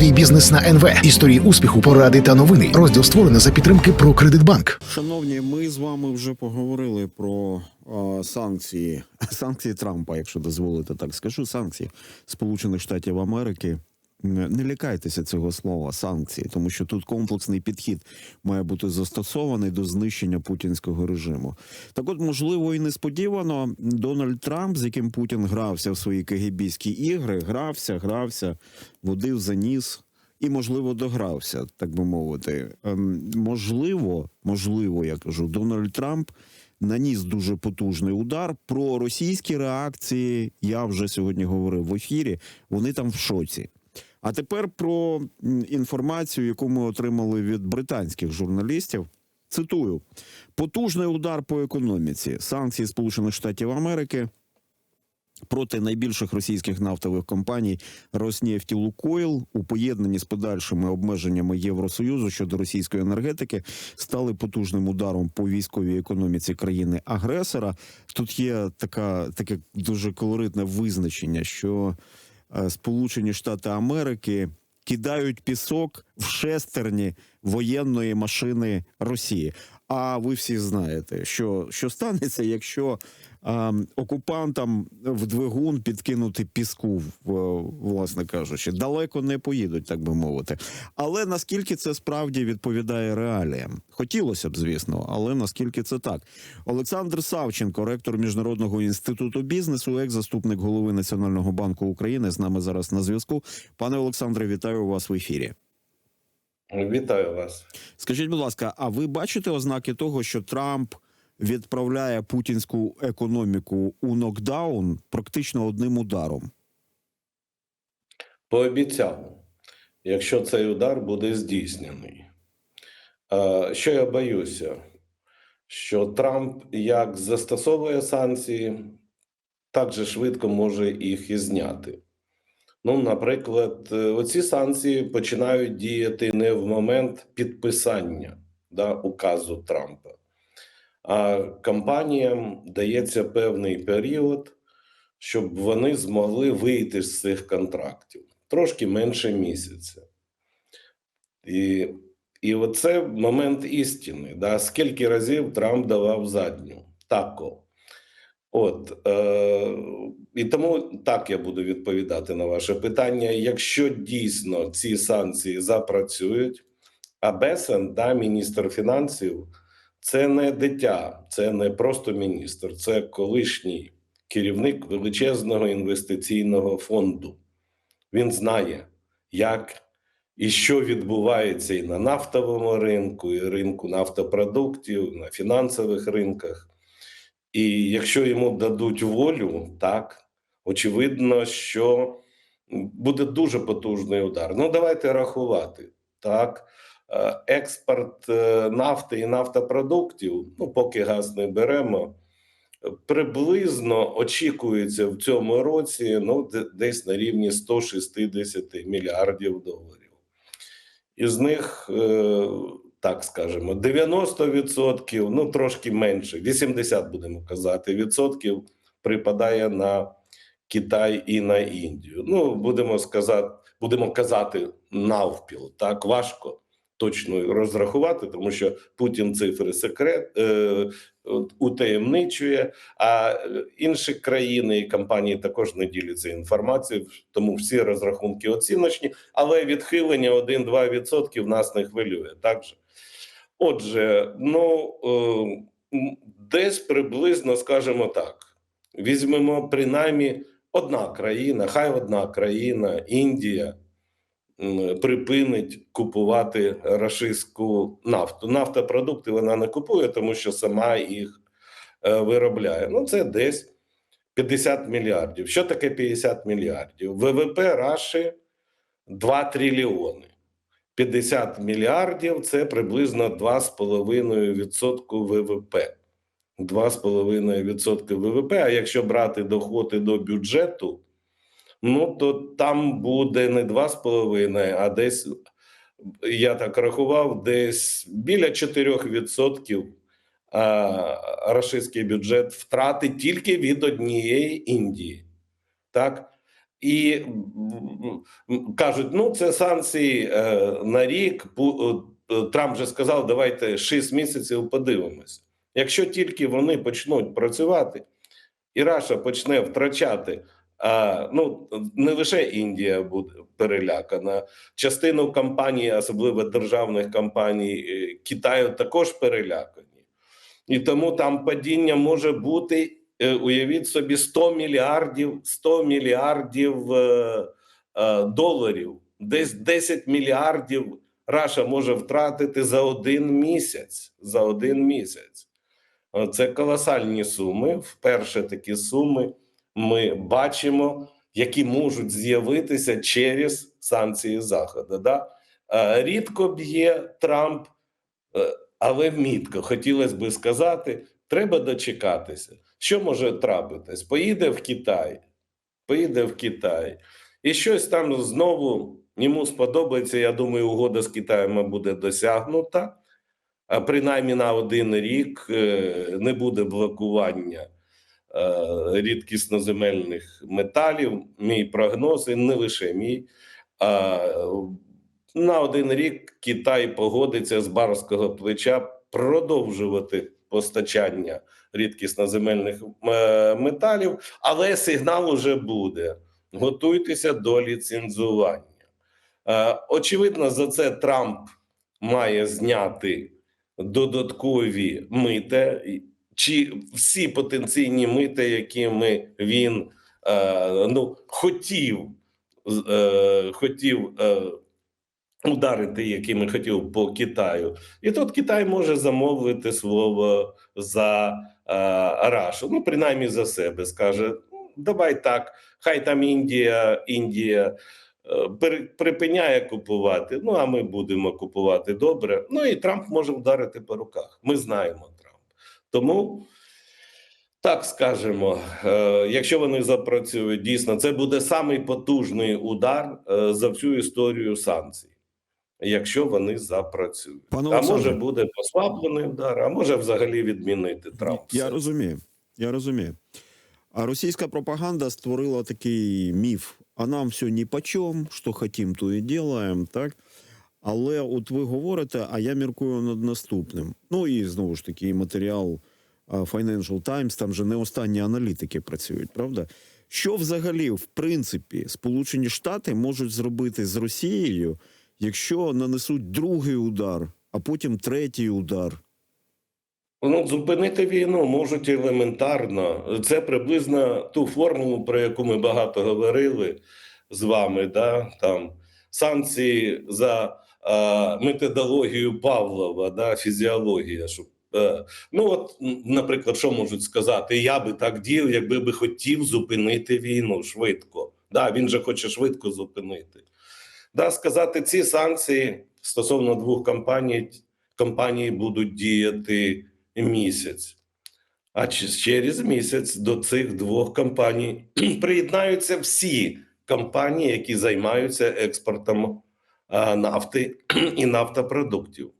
Свій бізнес на НВ. Історії успіху, поради та новини. Розділ створено за підтримки про Кредитбанк. Шановні, ми з вами вже поговорили про е, санкції, санкції Трампа, якщо дозволите так скажу, санкції Сполучених Штатів Америки. М, Не лякайтеся цього слова санкції, тому що тут комплексний підхід має бути застосований до знищення путінського режиму. Так, от, можливо, і несподівано Дональд Трамп, з яким Путін грався в свої КГБські ігри, грався, грався, водив за ніс і, можливо, догрався, так би мовити. Ем, можливо, можливо, я кажу, Дональд Трамп наніс дуже потужний удар. Про російські реакції я вже сьогодні говорив в ефірі. Вони там в шоці. А тепер про інформацію, яку ми отримали від британських журналістів. Цитую: потужний удар по економіці, санкції Сполучених Штатів Америки проти найбільших російських нафтових компаній Роснефть і Лукойл у поєднанні з подальшими обмеженнями Євросоюзу щодо російської енергетики стали потужним ударом по військовій економіці країни агресора. Тут є така таке дуже колоритне визначення, що Сполучені Штати Америки кидають пісок в шестерні воєнної машини Росії. А ви всі знаєте, що, що станеться, якщо а, окупантам в двигун підкинути піску, власне кажучи, далеко не поїдуть, так би мовити. Але наскільки це справді відповідає реаліям? Хотілося б, звісно, але наскільки це так? Олександр Савченко, ректор Міжнародного інституту бізнесу, екс-заступник голови Національного банку України, з нами зараз на зв'язку. Пане Олександре, вітаю вас в ефірі. Вітаю вас. Скажіть, будь ласка, а ви бачите ознаки того, що Трамп відправляє путінську економіку у нокдаун практично одним ударом? Пообіцяв, якщо цей удар буде здійснений. Що я боюся? Що Трамп як застосовує санкції, так же швидко може їх і зняти. Ну, наприклад, е, оці санкції починають діяти не в момент підписання да, указу Трампа, а компаніям дається певний період, щоб вони змогли вийти з цих контрактів трошки менше місяця. І, і оце момент істини. Да? Скільки разів Трамп давав задню? Тако. От, е, і тому так я буду відповідати на ваше питання. Якщо дійсно ці санкції запрацюють, а Бесен, да, міністр фінансів, це не дитя, це не просто міністр, це колишній керівник величезного інвестиційного фонду. Він знає, як і що відбувається і на нафтовому ринку, і ринку нафтопродуктів, на фінансових ринках. І якщо йому дадуть волю, так очевидно, що буде дуже потужний удар. Ну, давайте рахувати. Так, Е, експорт е, нафти і нафтопродуктів, ну поки газ не беремо, приблизно очікується в цьому році ну, десь на рівні 160 мільярдів доларів. Із них, е, так скажемо, 90%, ну трошки менше, 80 будемо казати, відсотків припадає на Китай і на Індію. Ну, будемо сказати, будемо казати навпіл. Так важко точно розрахувати, тому що Путін цифри секрет е, утаємничує, а е, інші країни і компанії також не діляться інформацією, тому всі розрахунки оціночні, але відхилення 1-2% нас не хвилює. Так же? Отже, ну е, десь приблизно скажемо так: візьмемо принаймні одна країна, хай одна країна, Індія припинить купувати рашистську нафту. Нафтопродукти вона не купує, тому що сама їх е, виробляє. Ну, це десь 50 мільярдів. Що таке 50 мільярдів? ВВП Раші 2 трильйони. 50 мільярдів це приблизно 2,5% ВВП. 2,5% ВВП. А якщо брати доходи до бюджету, ну то там буде не 2,5, а десь, я так рахував, десь біля 4% рашистський бюджет втратить тільки від однієї Індії. Так? І кажуть: ну це санкції е, на рік. Е, Трамп вже сказав, давайте 6 місяців подивимося. Якщо тільки вони почнуть працювати, і Раша почне втрачати. А, ну не лише Індія буде перелякана, частину компаній, особливо державних компаній е, Китаю, також перелякані, і тому там падіння може бути. Е, Уявіть собі 100 мільярдів 100 мільярдів е, е, доларів, десь 10 мільярдів Раша може втратити за один місяць. За один місяць. Це колосальні суми. Вперше такі суми ми бачимо, які можуть з'явитися через санкції Заходу. Да? Рідко б'є Трамп, але вмітко. Хотілося би сказати, треба дочекатися. Що може трапитись? Поїде в Китай, поїде в Китай, і щось там знову йому сподобається. Я думаю, угода з Китаєм буде досягнута. А принаймні на один рік е, не буде блокування е, рідкісноземельних металів. Мій прогноз, і не лише мій. На один рік Китай погодиться з барського плеча продовжувати постачання рідкісноземельних е, металів, але сигнал уже буде. Готуйтеся до ліцензування. Е, Очевидно, за це Трамп має зняти додаткові мита, чи всі потенційні мита, якими він е, ну, хотів, хотів ударити, якими хотів по Китаю. І тут Китай може замовити слово за е, Рашу. Ну, принаймні за себе скаже: «Ну, давай так, хай там Індія, Індія. е, Припиняє купувати, ну а ми будемо купувати добре. Ну і Трамп може вдарити по руках. Ми знаємо Трамп. Тому так скажемо, е, якщо вони запрацюють, дійсно це буде самий потужний удар е, за всю історію санкцій, якщо вони запрацюють. Пане а може буде послаблений удар, а може взагалі відмінити Трамп. Я розумію. Я розумію. А російська пропаганда створила такий міф: а нам все ні по чому, що хотім, то і ділаємо, так? Але от ви говорите, а я міркую над наступним. Ну і знову ж таки, матеріал Financial Times, там же не останні аналітики працюють, правда? Що взагалі, в принципі, Сполучені Штати можуть зробити з Росією, якщо нанесуть другий удар, а потім третій удар? Ну, зупинити війну можуть елементарно. Це приблизно ту формулу, про яку ми багато говорили з вами. Да? Там санкції за е, методологію Павлова, да? фізіологія. Щоб, е, ну, от, наприклад, що можуть сказати? Я би так діяв, якби би хотів зупинити війну швидко. Да? Він же хоче швидко зупинити. Да, сказати, ці санкції стосовно двох компаній, компанії будуть діяти місяць. А через місяць до цих двох компаній приєднаються всі компанії, які займаються експортом нафти і нафтопродуктів.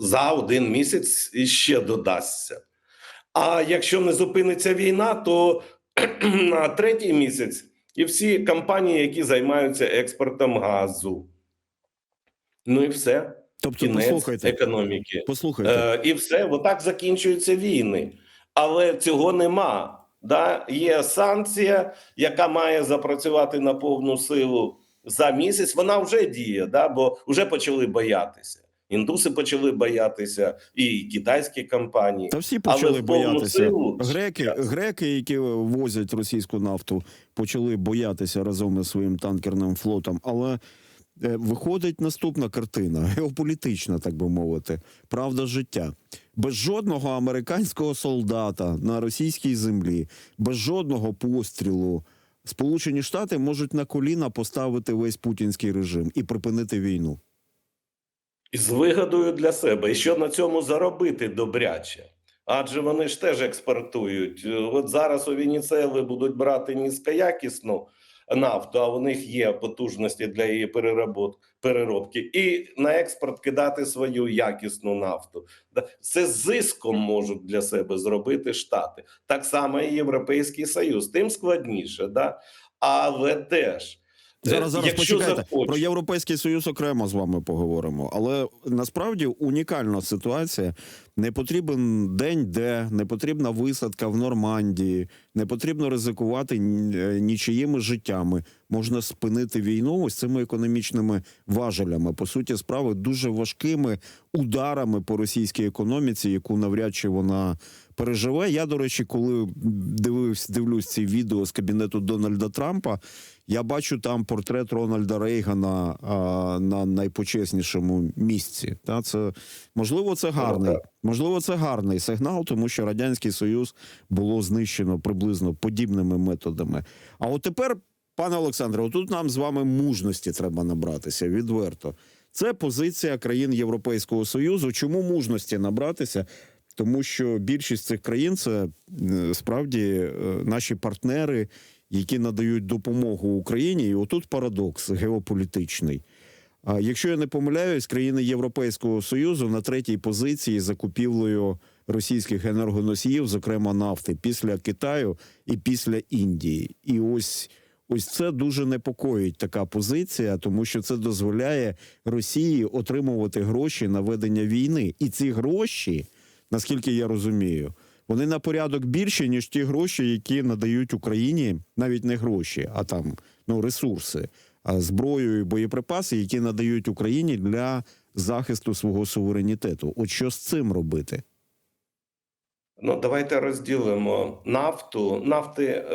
За один місяць іще додасться. А якщо не зупиниться війна, то на третій місяць і всі компанії, які займаються експортом газу. Ну і все. Тобто, Кінець послухайте, економіки. послухайте. Е, і все, отак закінчуються війни. Але цього нема. Да? Є санкція, яка має запрацювати на повну силу за місяць. Вона вже діє, да? бо вже почали боятися. Індуси почали боятися, і китайські компанії. Та всі почали боятися. силу Греки, греки, які возять російську нафту, почали боятися разом із своїм танкерним флотом. Але е, виходить наступна картина, геополітична, так би мовити, правда життя. Без жодного американського солдата на російській землі, без жодного пострілу. Сполучені Штати можуть на коліна поставити весь путінський режим і припинити війну. І з вигодою для себе. І що на цьому заробити добряче? Адже вони ж теж експортують. От зараз у Венесуели будуть брати низькоякісну нафту, а у них є потужності для її переробки, і на експорт кидати свою якісну нафту. Це зиском можуть для себе зробити Штати. Так само і Європейський Союз. Тим складніше, да? але теж. Зараз зараз якщо почекайте захочуть- про європейський союз окремо з вами поговоримо. Але насправді унікальна ситуація. Не потрібен день, де не потрібна висадка в Нормандії, не потрібно ризикувати е, нічиїми життями. Можна спинити війну ось цими економічними важелями. По суті, справи дуже важкими ударами по російській економіці, яку навряд чи вона переживе. Я, до речі, коли дивився, дивлюсь ці відео з кабінету Дональда Трампа. Я бачу там портрет Рональда Рейгана а, на найпочеснішому місці. Та це можливо, це гарний. Можливо, це гарний сигнал, тому що радянський союз було знищено приблизно подібними методами. А от тепер, пане Олександре, отут нам з вами мужності треба набратися відверто. Це позиція країн Європейського союзу. Чому мужності набратися? Тому що більшість цих країн це е, справді е, наші партнери, які надають допомогу Україні. І отут парадокс геополітичний. А якщо я не помиляюсь, країни Європейського союзу на третій позиції за купівлею російських енергоносіїв, зокрема нафти, після Китаю і після Індії. І ось. Ось це дуже непокоїть така позиція, тому що це дозволяє Росії отримувати гроші на ведення війни. І ці гроші, наскільки я розумію, вони на порядок більші, ніж ті гроші, які надають Україні, навіть не гроші, а там ну ресурси, зброю і боєприпаси, які надають Україні для захисту свого суверенітету. От що з цим робити? Ну, давайте розділимо нафту. Нафти е,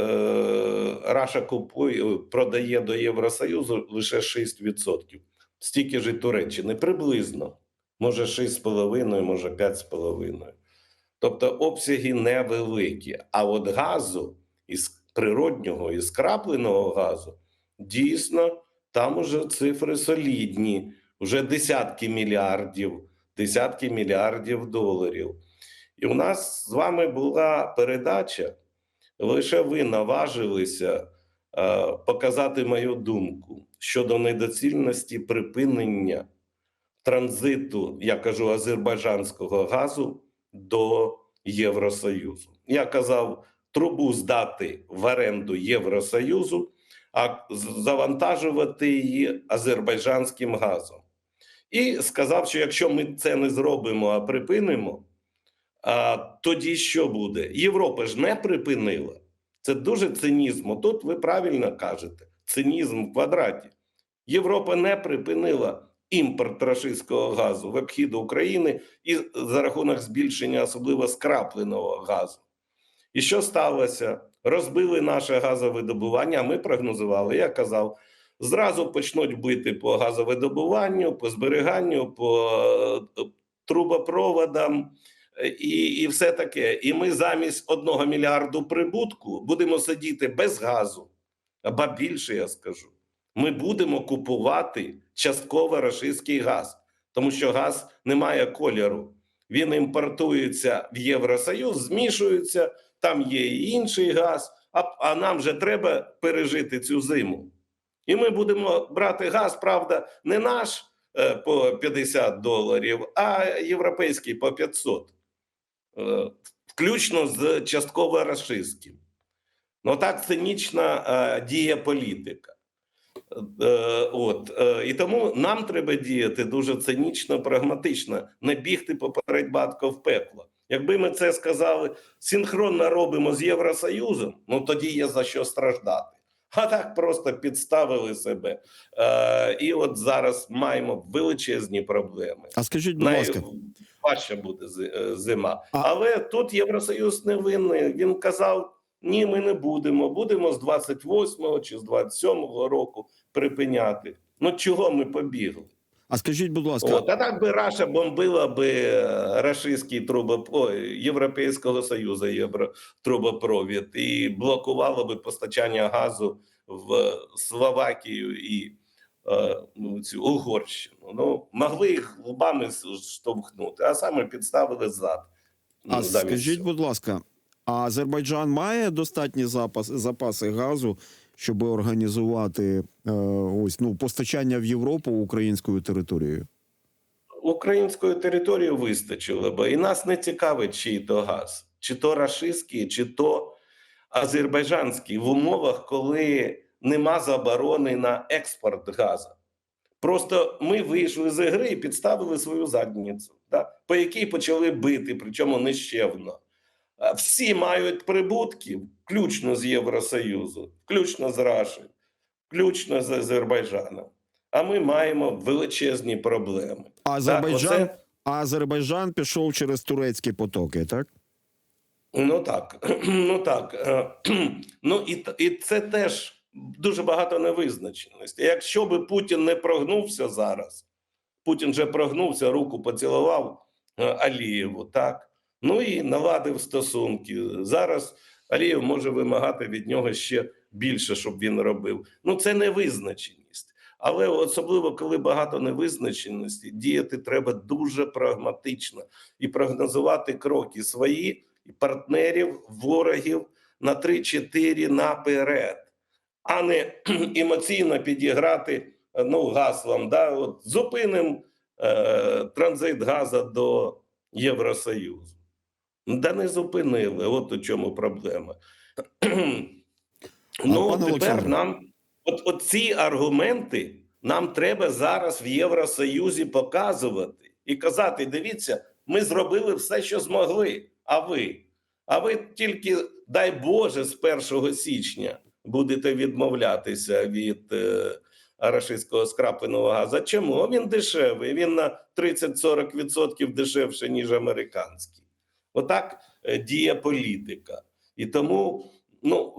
Раша купує, продає до Євросоюзу лише 6%. Стільки ж і Туреччини, приблизно. Може 6,5, може 5,5. Тобто обсяги невеликі. А от газу із природнього і скрапленого газу дійсно там уже цифри солідні, вже десятки мільярдів, десятки мільярдів доларів. І у нас з вами була передача. Лише ви наважилися е, показати мою думку щодо недоцільності припинення транзиту, я кажу, азербайджанського газу до Євросоюзу. Я казав, трубу здати в оренду Євросоюзу, а завантажувати її азербайджанським газом. І сказав, що якщо ми це не зробимо, а припинимо, а тоді що буде? Європа ж не припинила. Це дуже цинізм. Тут ви правильно кажете: цинізм в квадраті. Європа не припинила імпорт рашистського газу в обхід України і за рахунок збільшення особливо скрапленого газу. І що сталося? Розбили наше газовидобування. Ми прогнозували. Я казав, зразу почнуть бити по газовидобуванню, по зберіганню, по е, трубопроводам е, і, і все таке. І ми замість одного мільярду прибутку будемо сидіти без газу. Або більше я скажу. Ми будемо купувати частково рашистський газ, тому що газ не має кольору. Він імпортується в Євросоюз, змішується, там є і інший газ, а, а нам же треба пережити цю зиму. І ми будемо брати газ, правда, не наш е, по 50 доларів, а європейський по 500, е, включно з частково рашистським. Ну так цинічна е, діє політика. От і тому нам треба діяти дуже цинічно, прагматично, не бігти поперед батька в пекло. Якби ми це сказали синхронно робимо з Євросоюзом, ну тоді є за що страждати. А так просто підставили себе. Е, і от зараз маємо величезні проблеми. А скажіть, будь ласка, Найважча буде е, зима. А- Але тут Євросоюз не винний. Він казав: ні, ми не будемо. Будемо з 28-го чи з 27-го року припиняти. Ну чого ми побігли? А скажіть, будь ласка, От, а так би Раша бомбила би е, рашистський трубоп... Європейського Союзу євро... трубопровід і блокувала би постачання газу в Словакію і е, ну, цю Угорщину. Ну, могли їх лбами штовхнути, а саме підставили зад. А Ну, скажіть, цього. будь ласка, а Азербайджан має достатні запас, запаси газу щоб організувати е, ось ну постачання в Європу українською територією? Української території вистачило би, і нас не цікавить, чий то газ, чи то рашистський, чи то азербайджанський, в умовах, коли нема заборони на експорт газу. Просто ми вийшли з ігри і підставили свою задницю, да, по якій почали бити, причому нещевно. Всі мають прибутки, включно з Євросоюзу, включно з Раші, включно з Азербайджаном. А ми маємо величезні проблеми. А Азербайджан, оце- Азербайджан пішов через турецькі потоки, так? Ну так, ну так. е, Ну і, і це теж дуже багато невизначеності. Якщо би Путін не прогнувся зараз, Путін вже прогнувся, руку поцілував е, Алієву, так. Ну і наладив стосунки. Зараз Алієв може вимагати від нього ще більше, щоб він робив. Ну, це невизначеність. Але особливо, коли багато невизначеності, діяти треба дуже прагматично і прогнозувати кроки свої і партнерів, ворогів на 3-4 наперед, а не емоційно підіграти е, ну, гаслом. Да? От зупинимо е, транзит газу до Євросоюзу. Да не зупинили, от у чому проблема. ну, тепер нам от, от ці аргументи нам треба зараз в Євросоюзі показувати і казати: дивіться, ми зробили все, що змогли. А ви? А ви тільки, дай Боже, з 1 січня будете відмовлятися від е, рашистського скрапленого газу. Чому? Він дешевий, він на 30-40% дешевше, ніж американський. Отак е, діє політика. І тому ну,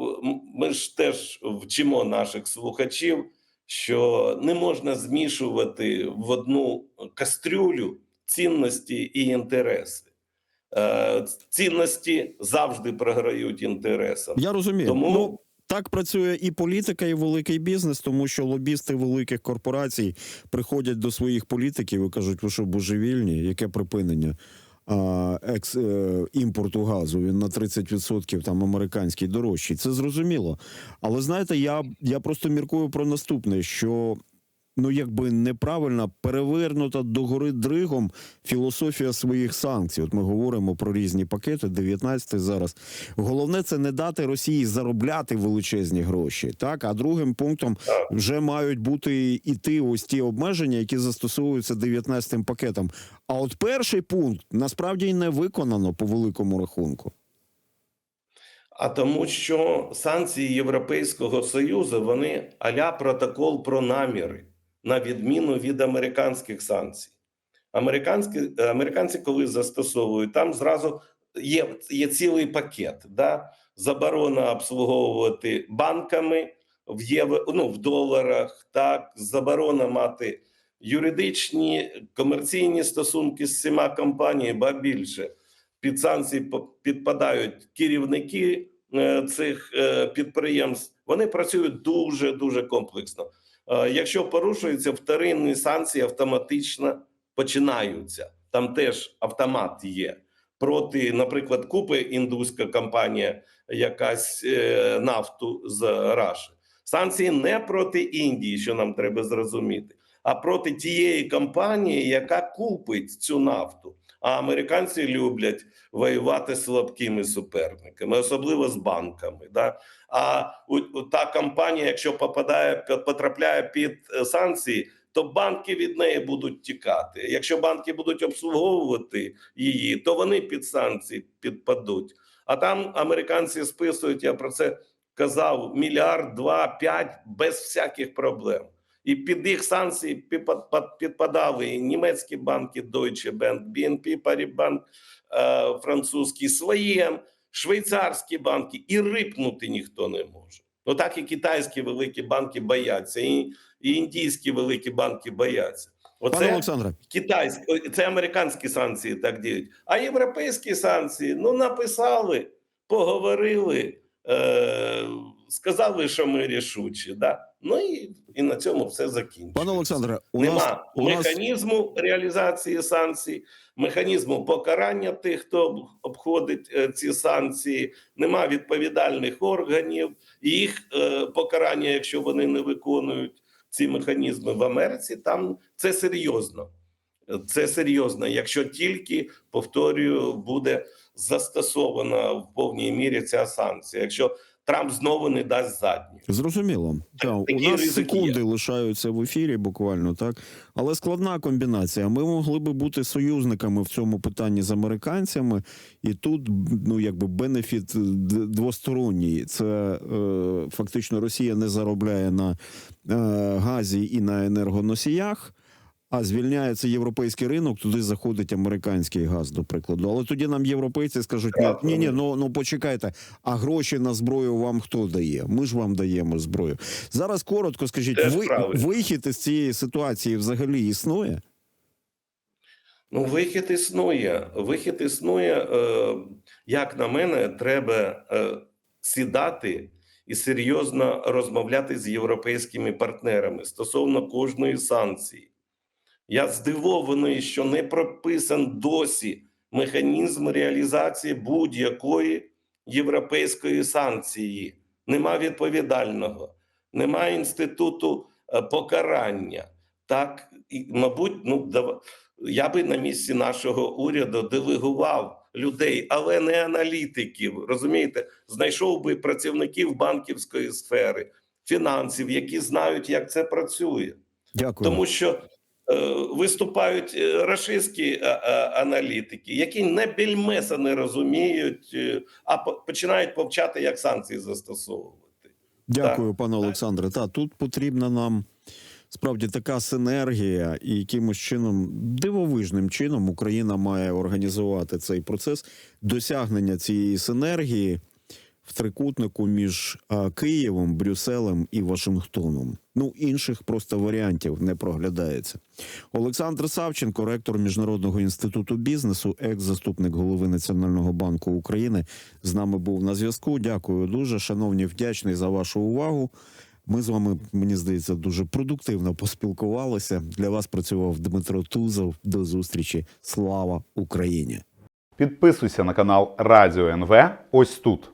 ми ж теж вчимо наших слухачів, що не можна змішувати в одну кастрюлю цінності і інтереси. Е, Цінності завжди програють інтересам. Я розумію. Тому- Ну, так працює і політика, і великий бізнес, тому що лобісти великих корпорацій приходять до своїх політиків і кажуть, ви що божевільні, яке припинення екс, е, імпорту газу? Він на 30% там американський дорожчий. Це зрозуміло. Але знаєте, я, я просто міркую про наступне: що ну якби неправильно перевернута догори дригом філософія своїх санкцій. От ми говоримо про різні пакети, 19 зараз. Головне це не дати Росії заробляти величезні гроші. Так, а другим пунктом вже мають бути іти ось ті обмеження, які застосовуються 19 пакетом. А от перший пункт насправді й не виконано по великому рахунку. А тому, що санкції Європейського Союзу вони аля протокол про наміри, на відміну від американських санкцій. Американські, американці, коли застосовують, там зразу є, є цілий пакет. Да? Заборона обслуговувати банками в євро, ну, в доларах, так, заборона мати юридичні комерційні стосунки з всіма компаніями, ба більше під санкції підпадають керівники е, цих е, підприємств. Вони працюють дуже дуже комплексно. Е, Якщо порушуються вторинні санкції, автоматично починаються. Там теж автомат є проти, наприклад, купи індуська компанія якась е, нафту з Раші. Санкції не проти Індії, що нам треба зрозуміти, а проти тієї компанії, яка купить цю нафту. А американці люблять воювати з слабкими суперниками, особливо з банками. Да? А у, та компанія, якщо попадає, потрапляє під е, санкції, то банки від неї будуть тікати. Якщо банки будуть обслуговувати її, то вони під санкції підпадуть. А там американці списують, я про це казав, мільярд, два, п'ять без всяких проблем. І під їх санкції підпадали і німецькі банки, Deutsche Bank, BNP Paribas, е, французький своєм, швейцарські банки, і рипнути ніхто не може. Ну так і китайські великі банки бояться, і, і індійські великі банки бояться. Пане Оце Олександре, китайські, це американські санкції так діють. А європейські санкції ну написали, поговорили, е, сказали, що ми рішучі. Да? Ну і, і на цьому все закінчується. Пане Олександре, у Нема нас у нас механізму реалізації санкцій, механізму покарання тих, хто обходить е, ці санкції, нема відповідальних органів, їх е, покарання, якщо вони не виконують ці механізми в Америці, там це серйозно. Це серйозно, якщо тільки повторюю, буде застосована в повній мірі ця санкція. Якщо Трамп знову не дасть задні. Зрозуміло. Так, у нас ризики секунди є. лишаються в ефірі, буквально так. Але складна комбінація. Ми могли би бути союзниками в цьому питанні з американцями, і тут ну якби бенефіт двосторонній. Це е, фактично Росія не заробляє на е, газі і на енергоносіях. А звільняється європейський ринок, туди заходить американський газ, до прикладу. Але тоді нам європейці скажуть: ні, ні, ні, ну ну почекайте, а гроші на зброю вам хто дає? Ми ж вам даємо зброю. Зараз коротко скажіть, ви, вихід із цієї ситуації взагалі існує? Ну, вихід існує. Вихід існує. Е, як на мене, треба е, сідати і серйозно розмовляти з європейськими партнерами стосовно кожної санкції. Я здивований, що не прописан досі механізм реалізації будь-якої європейської санкції. Нема відповідального, нема інституту е, покарання. Так, і, мабуть, ну дав- я би на місці нашого уряду делегував людей, але не аналітиків. Розумієте, знайшов би працівників банківської сфери, фінансів, які знають, як це працює. Дякую. Тому що виступають е, рашистські е, е, аналітики, які не більмеса не розуміють, е, а починають повчати, як санкції застосовувати. Дякую, пане Олександре. Та тут потрібна нам справді така синергія, і якимось чином, дивовижним чином, Україна має організувати цей процес досягнення цієї синергії в трикутнику між Києвом, Брюсселем і Вашингтоном. Ну інших просто варіантів не проглядається. Олександр Савченко, ректор міжнародного інституту бізнесу, екс-заступник голови Національного банку України, з нами був на зв'язку. Дякую дуже. Шановні, вдячний за вашу увагу. Ми з вами, мені здається, дуже продуктивно поспілкувалися. Для вас працював Дмитро Тузов. До зустрічі. Слава Україні! Підписуйся на канал Радіо НВ ось тут.